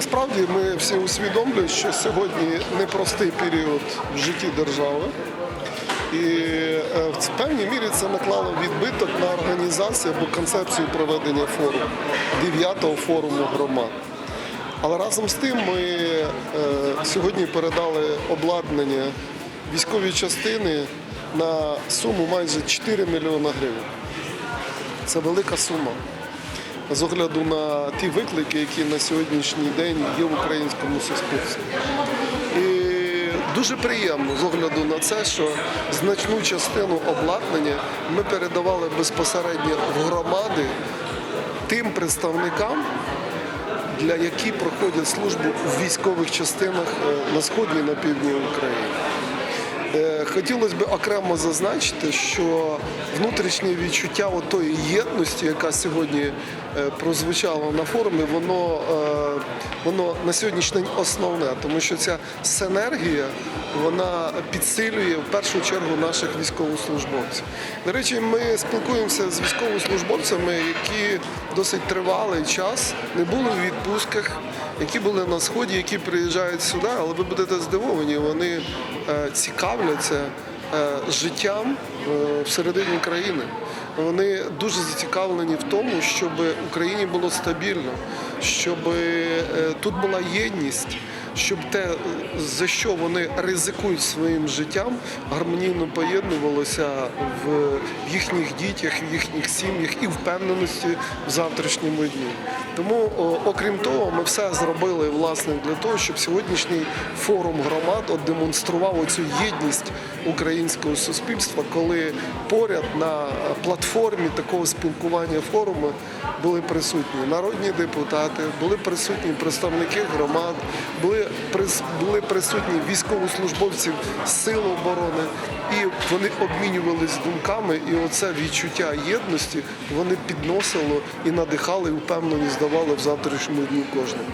Насправді ми всі усвідомлюємо, що сьогодні непростий період в житті держави. І е, в певній мірі це наклало відбиток на організацію або концепцію проведення форуму, 9-го форуму громад. Але разом з тим ми е, сьогодні передали обладнання військовій частини на суму майже 4 мільйона гривень. Це велика сума з огляду на ті виклики, які на сьогоднішній день є в українському суспільстві. І дуже приємно з огляду на це, що значну частину обладнання ми передавали безпосередньо в громади тим представникам, для які проходять службу в військових частинах е, на сході і на півдні України. Е, Хотілося б окремо зазначити, що внутрішнє відчуття отої єдності, яка сьогодні е, прозвучала на форумі, воно, е, воно на сьогоднішній день основне, тому що ця синергія вона підсилює в першу чергу наших військовослужбовців. До речі, ми спілкуємося з військовослужбовцями, які досить тривалий час не були у відпустках, які були на сході, які приїжджають сюди, але ви будете здивовані, вони е, цікавляться е, життям е, всередині країни. Вони дуже зацікавлені в тому, щоб Україні було стабільно, щоб е, тут була єдність, щоб те, за що вони ризикують своїм життям, гармонійно поєднувалося в їхніх дітях, в їхніх сім'ях і впевненості в завтрашньому дні. Тому, окрім того, ми все зробили власне для того, щоб сьогоднішній форум громад демонстрував оцю єдність українського суспільства, коли поряд на платформі такого спілкування форуму були присутні народні депутати, були присутні представники громад, були, були присутні військовослужбовці сил оборони, і вони обмінювалися думками, і оце відчуття єдності вони підносило і надихали, і впевненість давали в завтрашньому дні кожному.